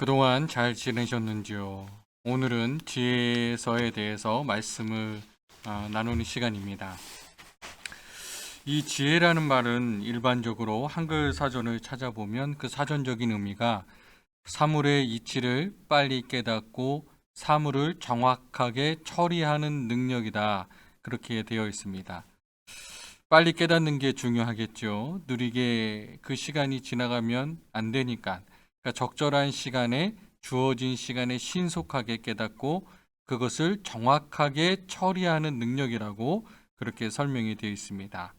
그동안 잘 지내셨는지요? 오늘은 지혜서에 대해서 말씀을 아, 나누는 시간입니다. 이 지혜라는 말은 일반적으로 한글 사전을 찾아보면 그 사전적인 의미가 사물의 이치를 빨리 깨닫고 사물을 정확하게 처리하는 능력이다. 그렇게 되어 있습니다. 빨리 깨닫는 게 중요하겠죠. 느리게 그 시간이 지나가면 안 되니까. 그러니까 적절한 시간에 주어진 시간에 신속하게 깨닫고 그것을 정확하게 처리하는 능력이라고 그렇게 설명이 되어 있습니다.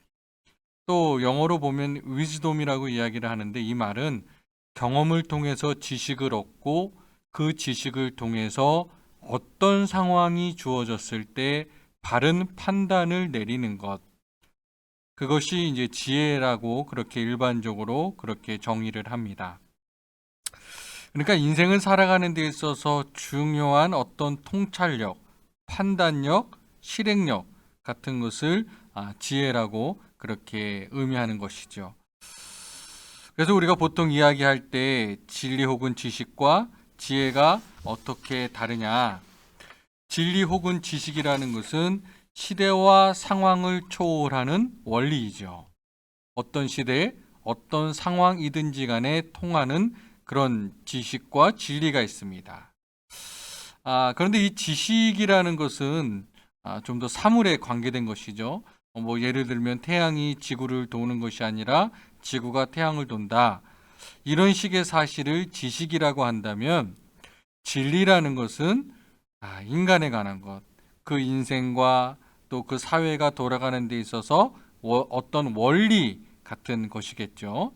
또 영어로 보면 wisdom이라고 이야기를 하는데 이 말은 경험을 통해서 지식을 얻고 그 지식을 통해서 어떤 상황이 주어졌을 때 바른 판단을 내리는 것. 그것이 이제 지혜라고 그렇게 일반적으로 그렇게 정의를 합니다. 그러니까 인생을 살아가는 데 있어서 중요한 어떤 통찰력, 판단력, 실행력 같은 것을 아, 지혜라고 그렇게 의미하는 것이죠. 그래서 우리가 보통 이야기할 때 진리 혹은 지식과 지혜가 어떻게 다르냐? 진리 혹은 지식이라는 것은 시대와 상황을 초월하는 원리이죠. 어떤 시대에 어떤 상황이든지 간에 통하는 그런 지식과 진리가 있습니다. 아, 그런데 이 지식이라는 것은 아, 좀 더 사물에 관계된 것이죠. 어, 뭐 예를 들면 태양이 지구를 도는 것이 아니라 지구가 태양을 돈다. 이런 식의 사실을 지식이라고 한다면 진리라는 것은 아, 인간에 관한 것, 그 인생과 또 그 사회가 돌아가는 데 있어서 워- 어떤 원리 같은 것이겠죠.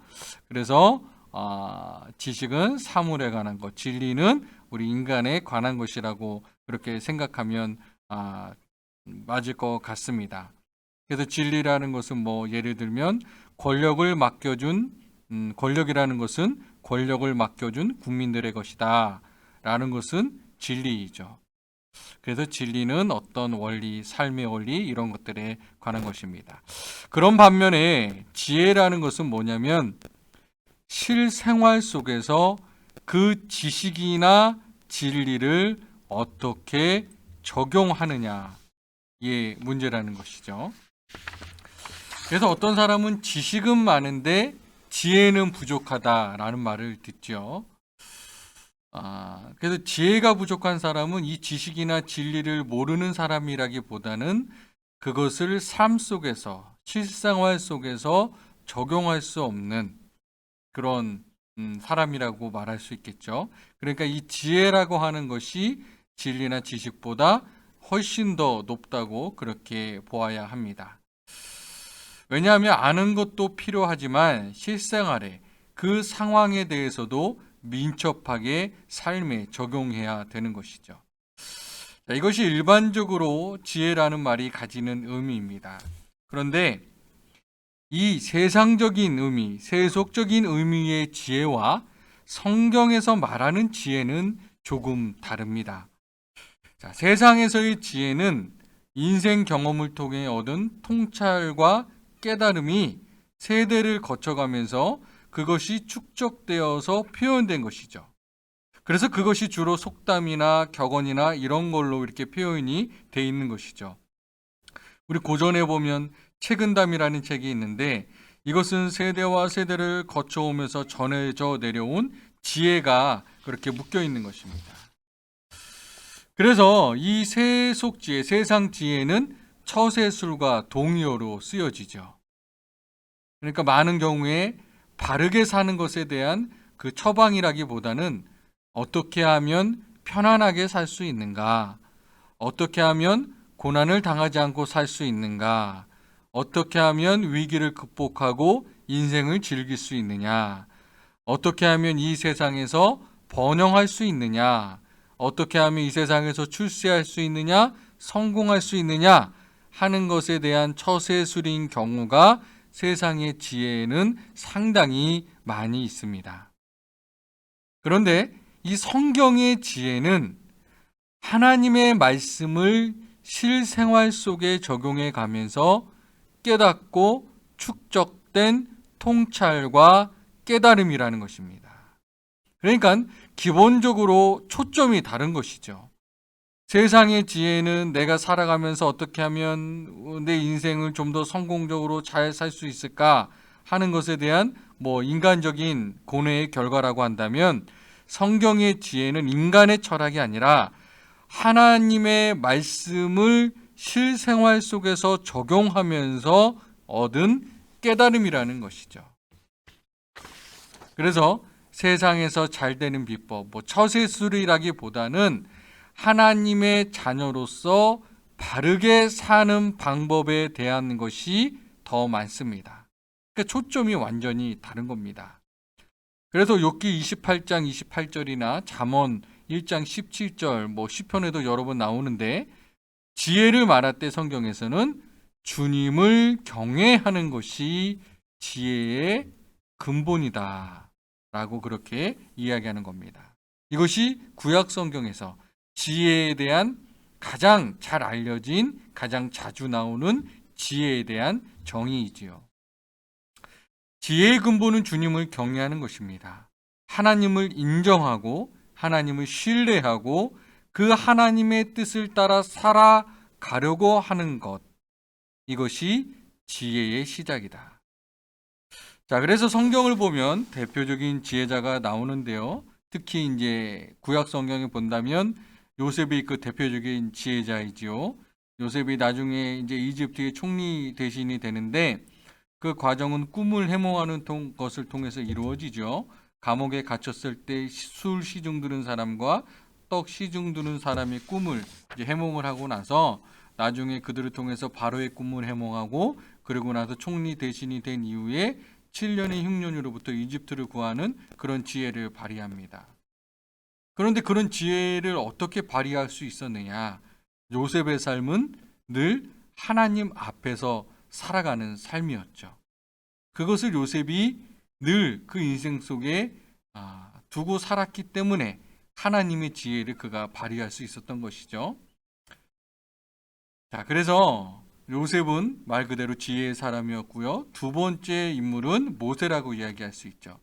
그래서 아, 지식은 사물에 관한 것, 진리는 우리 인간에 관한 것이라고 그렇게 생각하면 아, 맞을 것 같습니다. 그래서 진리라는 것은 뭐 예를 들면 권력을 맡겨준 음, 권력이라는 것은 권력을 맡겨준 국민들의 것이다. 라는 것은 진리이죠. 그래서 진리는 어떤 원리, 삶의 원리 이런 것들에 관한 것입니다. 그런 반면에 지혜라는 것은 뭐냐면 실생활 속에서 그 지식이나 진리를 어떻게 적용하느냐의 문제라는 것이죠. 그래서 어떤 사람은 지식은 많은데 지혜는 부족하다라는 말을 듣죠. 아, 그래서 지혜가 부족한 사람은 이 지식이나 진리를 모르는 사람이라기보다는 그것을 삶 속에서 실생활 속에서 적용할 수 없는 그런 음, 사람이라고 말할 수 있겠죠. 그러니까 이 지혜라고 하는 것이 진리나 지식보다 훨씬 더 높다고 그렇게 보아야 합니다. 왜냐하면 아는 것도 필요하지만 실생활에 그 상황에 대해서도 민첩하게 삶에 적용해야 되는 것이죠. 자, 이것이 일반적으로 지혜라는 말이 가지는 의미입니다. 그런데 이 세상적인 의미, 세속적인 의미의 지혜와 성경에서 말하는 지혜는 조금 다릅니다. 자, 세상에서의 지혜는 인생 경험을 통해 얻은 통찰과 깨달음이 세대를 거쳐가면서 그것이 축적되어서 표현된 것이죠. 그래서 그것이 주로 속담이나 격언이나 이런 걸로 이렇게 표현이 돼 있는 것이죠. 우리 고전에 보면 책은담이라는 책이 있는데 이것은 세대와 세대를 거쳐오면서 전해져 내려온 지혜가 그렇게 묶여 있는 것입니다. 그래서 이 세속 지혜, 세상 지혜는 처세술과 동의어로 쓰여지죠. 그러니까 많은 경우에 바르게 사는 것에 대한 그 처방이라기보다는 어떻게 하면 편안하게 살 수 있는가? 어떻게 하면 고난을 당하지 않고 살 수 있는가? 어떻게 하면 위기를 극복하고 인생을 즐길 수 있느냐? 어떻게 하면 이 세상에서 번영할 수 있느냐? 어떻게 하면 이 세상에서 출세할 수 있느냐? 성공할 수 있느냐? 하는 것에 대한 처세술인 경우가 세상의 지혜에는 상당히 많이 있습니다. 그런데 이 성경의 지혜는 하나님의 말씀을 실생활 속에 적용해 가면서 깨닫고 축적된 통찰과 깨달음이라는 것입니다. 그러니까 기본적으로 초점이 다른 것이죠. 세상의 지혜는 내가 살아가면서 어떻게 하면 내 인생을 좀 더 성공적으로 잘 살 수 있을까 하는 것에 대한 뭐 인간적인 고뇌의 결과라고 한다면 성경의 지혜는 인간의 철학이 아니라 하나님의 말씀을 실생활 속에서 적용하면서 얻은 깨달음이라는 것이죠. 그래서 세상에서 잘 되는 비법, 뭐 처세술이라기보다는 하나님의 자녀로서 바르게 사는 방법에 대한 것이 더 많습니다. 그러니까 초점이 완전히 다른 겁니다. 그래서 욥기 28장 28절이나 잠언 1장 17절 뭐 시편에도 여러 번 나오는데 지혜를 말할 때 성경에서는 주님을 경외하는 것이 지혜의 근본이다. 라고 그렇게 이야기하는 겁니다. 이것이 구약 성경에서 지혜에 대한 가장 잘 알려진 가장 자주 나오는 지혜에 대한 정의이지요. 지혜의 근본은 주님을 경외하는 것입니다. 하나님을 인정하고 하나님을 신뢰하고 그 하나님의 뜻을 따라 살아가려고 하는 것. 이것이 지혜의 시작이다. 자, 그래서 성경을 보면 대표적인 지혜자가 나오는데요. 특히 이제 구약 성경에 본다면 요셉이 그 대표적인 지혜자이지요. 요셉이 나중에 이제 이집트의 총리 대신이 되는데 그 과정은 꿈을 해몽하는 통, 것을 통해서 이루어지죠. 감옥에 갇혔을 때 술 시중 드는 사람과 떡 시중 드는 사람의 꿈을 이제 해몽을 하고 나서 나중에 그들을 통해서 바로의 꿈을 해몽하고 그러고 나서 총리 대신이 된 이후에 7년의 흉년으로부터 이집트를 구하는 그런 지혜를 발휘합니다. 그런데 그런 지혜를 어떻게 발휘할 수 있었느냐? 요셉의 삶은 늘 하나님 앞에서 살아가는 삶이었죠. 그것을 요셉이 늘 그 인생 속에 아, 두고 살았기 때문에 하나님의 지혜를 그가 발휘할 수 있었던 것이죠. 자, 그래서 요셉은 말 그대로 지혜의 사람이었고요. 두 번째 인물은 모세라고 이야기할 수 있죠.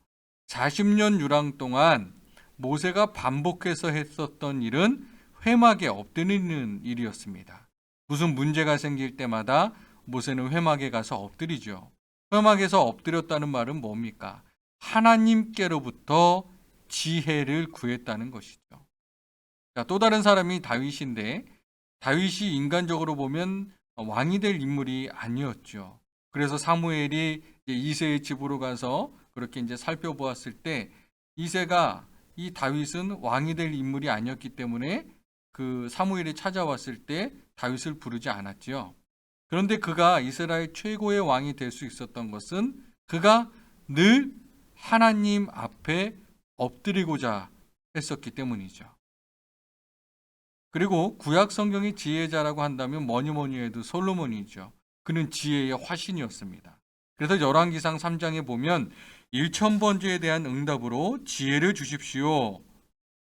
40년 유랑 동안 모세가 반복해서 했었던 일은 회막에 엎드리는 일이었습니다. 무슨 문제가 생길 때마다 모세는 회막에 가서 엎드리죠. 회막에서 엎드렸다는 말은 뭡니까? 하나님께로부터 지혜를 구했다는 것이죠. 자, 또 다른 사람이 다윗인데 다윗이 인간적으로 보면 왕이 될 인물이 아니었죠. 그래서 사무엘이 이세의 집으로 가서 그렇게 이제 살펴보았을 때 이세가 이 다윗은 왕이 될 인물이 아니었기 때문에 그 사무엘이 찾아왔을 때 다윗을 부르지 않았지요. 그런데 그가 이스라엘 최고의 왕이 될 수 있었던 것은 그가 늘 하나님 앞에 엎드리고자 했었기 때문이죠. 그리고 구약 성경의 지혜자라고 한다면 뭐니 뭐니 해도 솔로몬이죠. 그는 지혜의 화신이었습니다. 그래서 열왕기상 3장에 보면 1천번제에 대한 응답으로 지혜를 주십시오.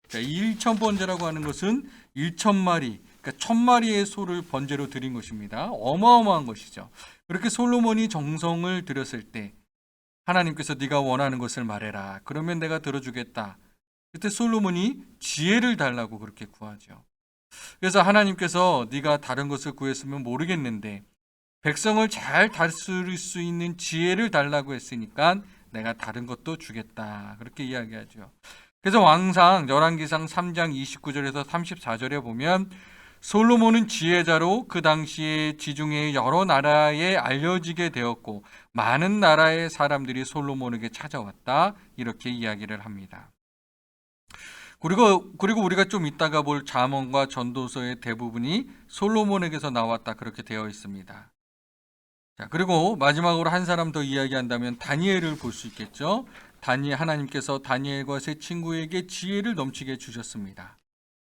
자, 이 1천번제라고 하는 것은 1천마리, 그러니까 천 마리의 소를 번제로 드린 것입니다. 어마어마한 것이죠. 그렇게 솔로몬이 정성을 들였을 때 하나님께서 네가 원하는 것을 말해라. 그러면 내가 들어주겠다. 그때 솔로몬이 지혜를 달라고 그렇게 구하죠. 그래서 하나님께서 네가 다른 것을 구했으면 모르겠는데 백성을 잘 다스릴 수 있는 지혜를 달라고 했으니까 내가 다른 것도 주겠다. 그렇게 이야기하죠. 그래서 왕상 열왕기상 3장 29절에서 34절에 보면 솔로몬은 지혜자로 그 당시에 지중해 여러 나라에 알려지게 되었고 많은 나라의 사람들이 솔로몬에게 찾아왔다. 이렇게 이야기를 합니다. 그리고 그리고 우리가 좀 이따가 볼 잠언과 전도서의 대부분이 솔로몬에게서 나왔다 그렇게 되어 있습니다. 자, 그리고 마지막으로 한 사람 더 이야기한다면 다니엘을 볼 수 있겠죠. 다니엘 하나님께서 다니엘과 세 친구에게 지혜를 넘치게 주셨습니다.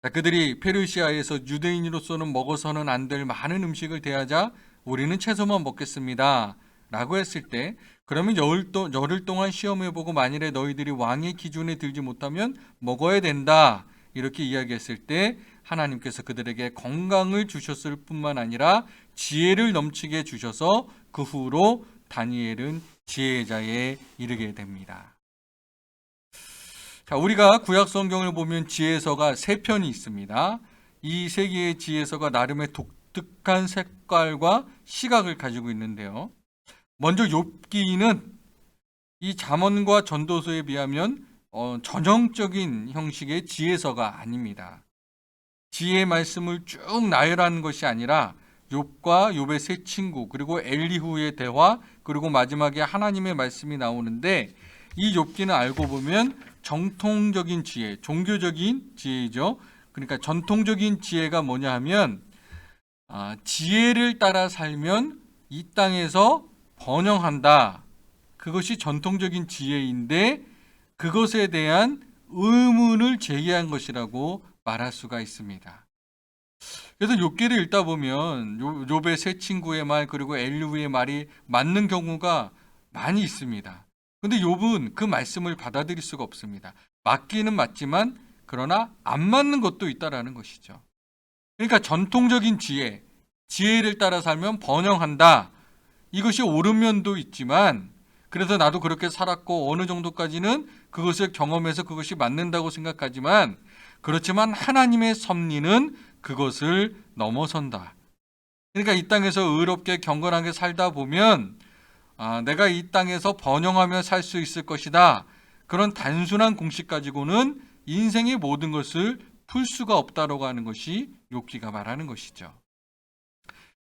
자, 그들이 페르시아에서 유대인으로서는 먹어서는 안 될 많은 음식을 대하자 우리는 채소만 먹겠습니다. 라고 했을 때 그러면 열흘, 도, 열흘 동안 시험해보고 만일에 너희들이 왕의 기준에 들지 못하면 먹어야 된다. 이렇게 이야기했을 때 하나님께서 그들에게 건강을 주셨을 뿐만 아니라 지혜를 넘치게 주셔서 그 후로 다니엘은 지혜자에 이르게 됩니다. 자, 우리가 구약 성경을 보면 지혜서가 세 편이 있습니다. 이 세 개의 지혜서가 나름의 독특한 색깔과 시각을 가지고 있는데요. 먼저 욥기는 이 잠언과 전도서에 비하면 어, 전형적인 형식의 지혜서가 아닙니다. 지혜의 말씀을 쭉 나열하는 것이 아니라 욥과 욥의 세 친구 그리고 엘리후의 대화 그리고 마지막에 하나님의 말씀이 나오는데 이 욥기는 알고 보면 정통적인 지혜, 종교적인 지혜죠. 그러니까 전통적인 지혜가 뭐냐 하면 아, 지혜를 따라 살면 이 땅에서 번영한다. 그것이 전통적인 지혜인데 그것에 대한 의문을 제기한 것이라고 말할 수가 있습니다. 그래서 욥기를 읽다 보면 요- 욥의 세 친구의 말 그리고 엘리후의 말이 맞는 경우가 많이 있습니다. 근데 욥은 그 말씀을 받아들일 수가 없습니다. 맞기는 맞지만 그러나 안 맞는 것도 있다라는 것이죠. 그러니까 전통적인 지혜, 지혜를 따라 살면 번영한다. 이것이 옳은 면도 있지만 그래서 나도 그렇게 살았고 어느 정도까지는 그것을 경험해서 그것이 맞는다고 생각하지만 그렇지만 하나님의 섭리는 그것을 넘어선다. 그러니까 이 땅에서 의롭게 경건하게 살다 보면 아, 내가 이 땅에서 번영하며 살 수 있을 것이다. 그런 단순한 공식 가지고는 인생의 모든 것을 풀 수가 없다라고 하는 것이 욥기가 말하는 것이죠.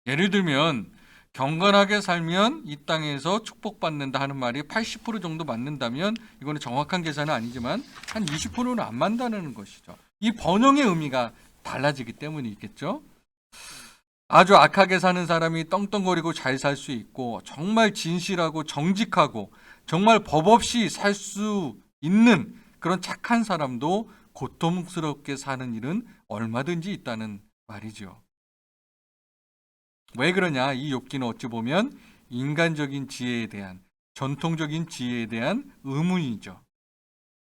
예를 들면 경건하게 살면 이 땅에서 축복받는다 하는 말이 80% 정도 맞는다면 이거는 정확한 계산은 아니지만 한 20%는 안 맞는다는 것이죠. 이 번영의 의미가 달라지기 때문이겠죠. 아주 악하게 사는 사람이 떵떵거리고 잘 살 수 있고 정말 진실하고 정직하고 정말 법 없이 살 수 있는 그런 착한 사람도 고통스럽게 사는 일은 얼마든지 있다는 말이죠. 왜 그러냐? 이 욥기는 어찌 보면 인간적인 지혜에 대한 전통적인 지혜에 대한 의문이죠.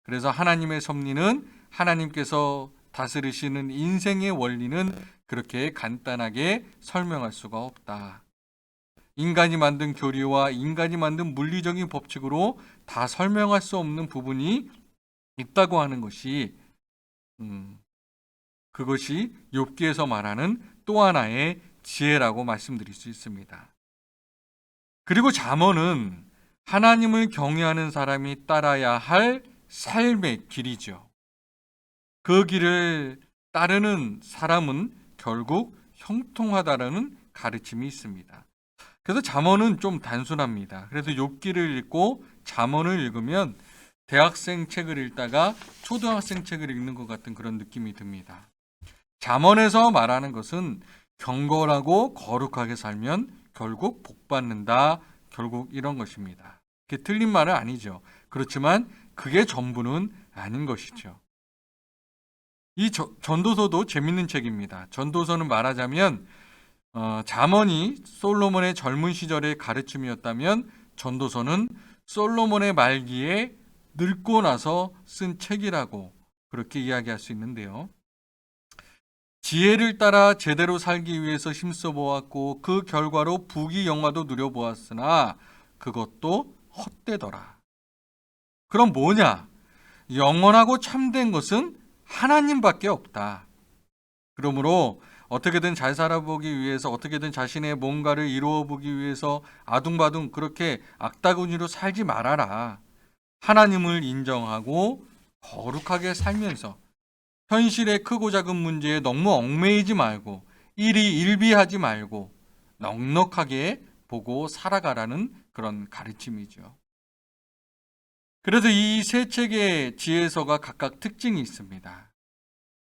그래서 하나님의 섭리는 하나님께서 다스리시는 인생의 원리는 그렇게 간단하게 설명할 수가 없다. 인간이 만든 교리와 인간이 만든 물리적인 법칙으로 다 설명할 수 없는 부분이 있다고 하는 것이 음, 그것이 욥기에서 말하는 또 하나의 지혜라고 말씀드릴 수 있습니다. 그리고 잠언은 하나님을 경외하는 사람이 따라야 할 삶의 길이죠. 그 길을 따르는 사람은 결국 형통하다라는 가르침이 있습니다. 그래서 잠언은 좀 단순합니다. 그래서 욥기를 읽고 잠언을 읽으면 대학생 책을 읽다가 초등학생 책을 읽는 것 같은 그런 느낌이 듭니다. 잠언에서 말하는 것은 경건하고 거룩하게 살면 결국 복 받는다. 결국 이런 것입니다. 그게 틀린 말은 아니죠. 그렇지만 그게 전부는 아닌 것이죠. 이 저- 전도서도 재밌는 책입니다. 전도서는 말하자면 어, 잠언이 솔로몬의 젊은 시절의 가르침이었다면 전도서는 솔로몬의 말기에 늙고 나서 쓴 책이라고 그렇게 이야기할 수 있는데요. 지혜를 따라 제대로 살기 위해서 힘써 보았고 그 결과로 부귀 영화도 누려 보았으나 그것도 헛되더라. 그럼 뭐냐? 영원하고 참된 것은 하나님밖에 없다. 그러므로 어떻게든 잘 살아보기 위해서 어떻게든 자신의 뭔가를 이루어 보기 위해서 아둥바둥 그렇게 악다구니로 살지 말아라. 하나님을 인정하고 거룩하게 살면서 현실의 크고 작은 문제에 너무 얽매이지 말고 일이 일비하지 말고 넉넉하게 보고 살아가라는 그런 가르침이죠. 그래서 이 세 책의 지혜서가 각각 특징이 있습니다.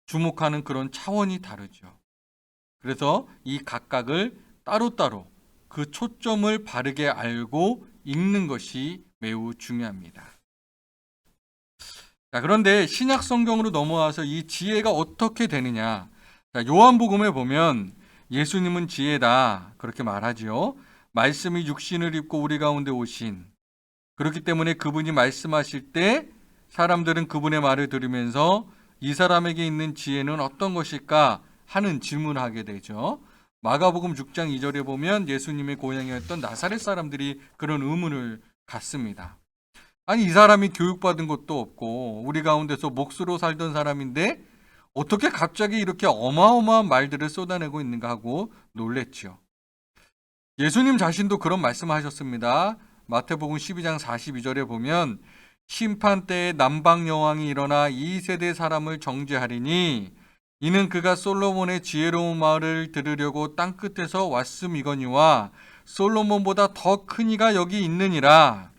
주목하는 그런 차원이 다르죠. 그래서 이 각각을 따로따로 그 초점을 바르게 알고 읽는 것이 매우 중요합니다. 자, 그런데 신약 성경으로 넘어와서 이 지혜가 어떻게 되느냐? 자, 요한복음에 보면 예수님은 지혜다 그렇게 말하지요. 말씀이 육신을 입고 우리 가운데 오신 그렇기 때문에 그분이 말씀하실 때 사람들은 그분의 말을 들으면서 이 사람에게 있는 지혜는 어떤 것일까 하는 질문을 하게 되죠. 마가복음 6장 2절에 보면 예수님의 고향이었던 나사렛 사람들이 그런 의문을 갖습니다. 아니 이 사람이 교육받은 것도 없고 우리 가운데서 몫으로 살던 사람인데 어떻게 갑자기 이렇게 어마어마한 말들을 쏟아내고 있는가 하고 놀랬죠. 예수님 자신도 그런 말씀하셨습니다. 마태복음 12장 42절에 보면 심판 때에 남방 여왕이 일어나 이 세대 사람을 정죄하리니 이는 그가 솔로몬의 지혜로운 말을 들으려고 땅 끝에서 왔음이거니와 솔로몬보다 더 큰 이가 여기 있느니라.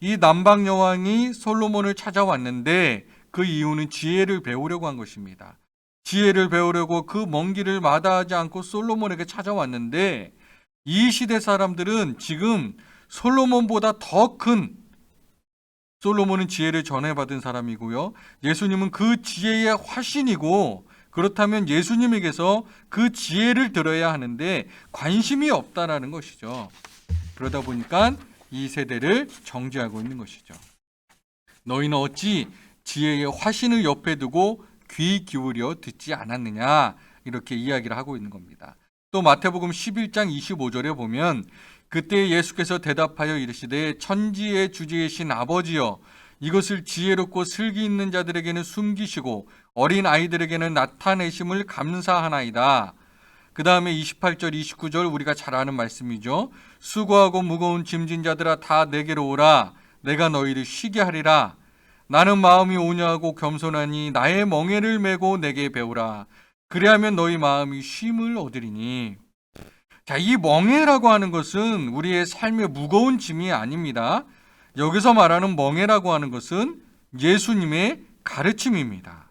이 남방 여왕이 솔로몬을 찾아왔는데 그 이유는 지혜를 배우려고 한 것입니다. 지혜를 배우려고 그 먼 길을 마다하지 않고 솔로몬에게 찾아왔는데 이 시대 사람들은 지금 솔로몬보다 더 큰 솔로몬은 지혜를 전해받은 사람이고요. 예수님은 그 지혜의 화신이고 그렇다면 예수님에게서 그 지혜를 들어야 하는데 관심이 없다라는 것이죠. 그러다 보니까 이 세대를 정죄하고 있는 것이죠. 너희는 어찌 지혜의 화신을 옆에 두고 귀 기울여 듣지 않았느냐 이렇게 이야기를 하고 있는 겁니다. 또 마태복음 11장 25절에 보면 그때 예수께서 대답하여 이르시되 천지의 주제이신 아버지여 이것을 지혜롭고 슬기 있는 자들에게는 숨기시고 어린 아이들에게는 나타내심을 감사하나이다. 그 다음에 28절, 29절 우리가 잘 아는 말씀이죠. 수고하고 무거운 짐진 자들아 다 내게로 오라. 내가 너희를 쉬게 하리라. 나는 마음이 온유하고 겸손하니 나의 멍에를 메고 내게 배우라. 그리하면 너희 마음이 쉼을 얻으리니. 자, 이 멍에라고 하는 것은 우리의 삶의 무거운 짐이 아닙니다. 여기서 말하는 멍에라고 하는 것은 예수님의 가르침입니다.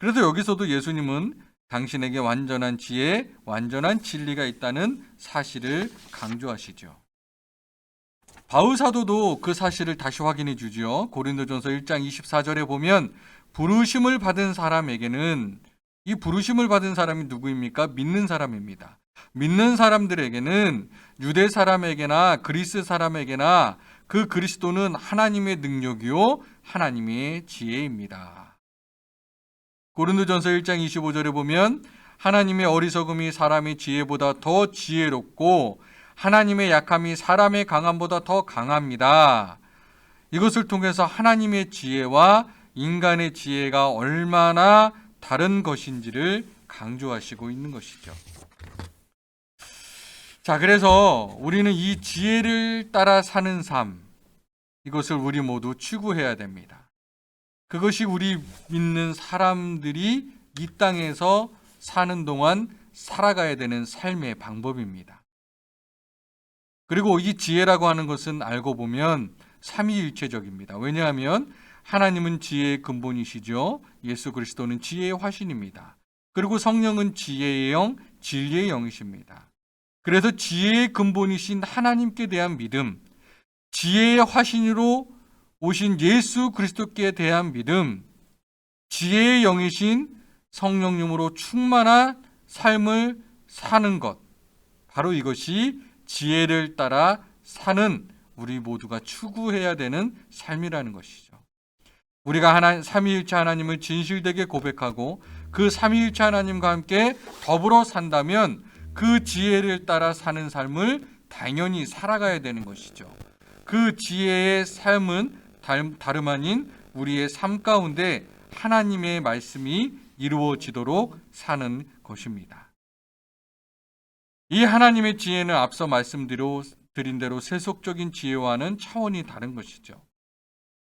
그래서 여기서도 예수님은 당신에게 완전한 지혜, 완전한 진리가 있다는 사실을 강조하시죠. 바울 사도도 그 사실을 다시 확인해 주지요. 고린도전서 1장 24절에 보면 부르심을 받은 사람에게는 이 부르심을 받은 사람이 누구입니까? 믿는 사람입니다. 믿는 사람들에게는 유대 사람에게나 그리스 사람에게나 그 그리스도는 하나님의 능력이요 하나님의 지혜입니다. 고린도전서 1장 25절에 보면 하나님의 어리석음이 사람의 지혜보다 더 지혜롭고 하나님의 약함이 사람의 강함보다 더 강합니다. 이것을 통해서 하나님의 지혜와 인간의 지혜가 얼마나 다른 것인지를 강조하시고 있는 것이죠. 자, 그래서 우리는 이 지혜를 따라 사는 삶, 이것을 우리 모두 추구해야 됩니다. 그것이 우리 믿는 사람들이 이 땅에서 사는 동안 살아가야 되는 삶의 방법입니다. 그리고 이 지혜라고 하는 것은 알고 보면 삼위일체적입니다. 왜냐하면 하나님은 지혜의 근본이시죠. 예수 그리스도는 지혜의 화신입니다. 그리고 성령은 지혜의 영, 진리의 영이십니다. 그래서 지혜의 근본이신 하나님께 대한 믿음, 지혜의 화신으로 오신 예수 그리스도께 대한 믿음, 지혜의 영이신 성령님으로 충만한 삶을 사는 것, 바로 이것이 지혜를 따라 사는 우리 모두가 추구해야 되는 삶이라는 것이죠. 우리가 하나 삼위일체 하나님을 진실되게 고백하고 그 삼위일체 하나님과 함께 더불어 산다면 그 지혜를 따라 사는 삶을 당연히 살아가야 되는 것이죠. 그 지혜의 삶은 다름 아닌 우리의 삶 가운데 하나님의 말씀이 이루어지도록 사는 것입니다. 이 하나님의 지혜는 앞서 말씀드린 대로 세속적인 지혜와는 차원이 다른 것이죠.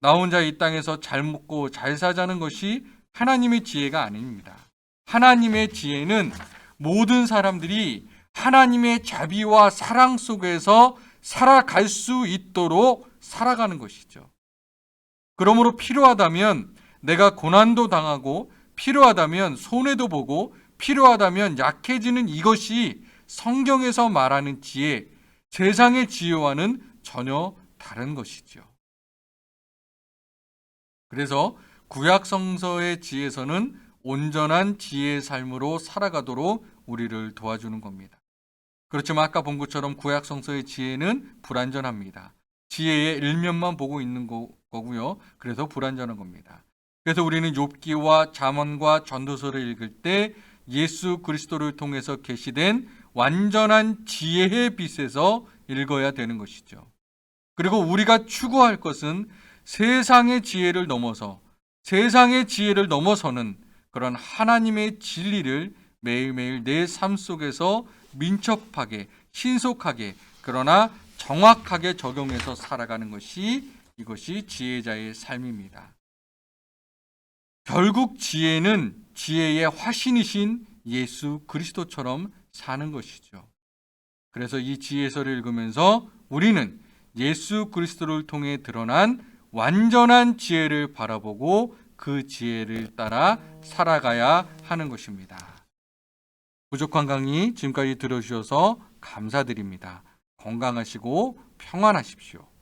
나 혼자 이 땅에서 잘 먹고 잘 사자는 것이 하나님의 지혜가 아닙니다. 하나님의 지혜는 모든 사람들이 하나님의 자비와 사랑 속에서 살아갈 수 있도록 살아가는 것이죠. 그러므로 필요하다면 내가 고난도 당하고 필요하다면 손해도 보고 필요하다면 약해지는 이것이 성경에서 말하는 지혜, 세상의 지혜와는 전혀 다른 것이죠. 그래서 구약 성서의 지혜서는 온전한 지혜의 삶으로 살아가도록 우리를 도와주는 겁니다. 그렇지만 아까 본 것처럼 구약 성서의 지혜는 불완전합니다. 지혜의 일면만 보고 있는 거고요. 그래서 불완전한 겁니다. 그래서 우리는 욥기와 잠언과 전도서를 읽을 때 예수 그리스도를 통해서 계시된 완전한 지혜의 빛에서 읽어야 되는 것이죠. 그리고 우리가 추구할 것은 세상의 지혜를 넘어서 세상의 지혜를 넘어서는 그런 하나님의 진리를 매일매일 내 삶 속에서 민첩하게 신속하게 그러나 정확하게 적용해서 살아가는 것이 이것이 지혜자의 삶입니다. 결국 지혜는 지혜의 화신이신 예수 그리스도처럼 사는 것이죠. 그래서 이 지혜서를 읽으면서 우리는 예수 그리스도를 통해 드러난 완전한 지혜를 바라보고 그 지혜를 따라 살아가야 하는 것입니다. 부족한 강의 지금까지 들어주셔서 감사드립니다. 건강하시고 평안하십시오.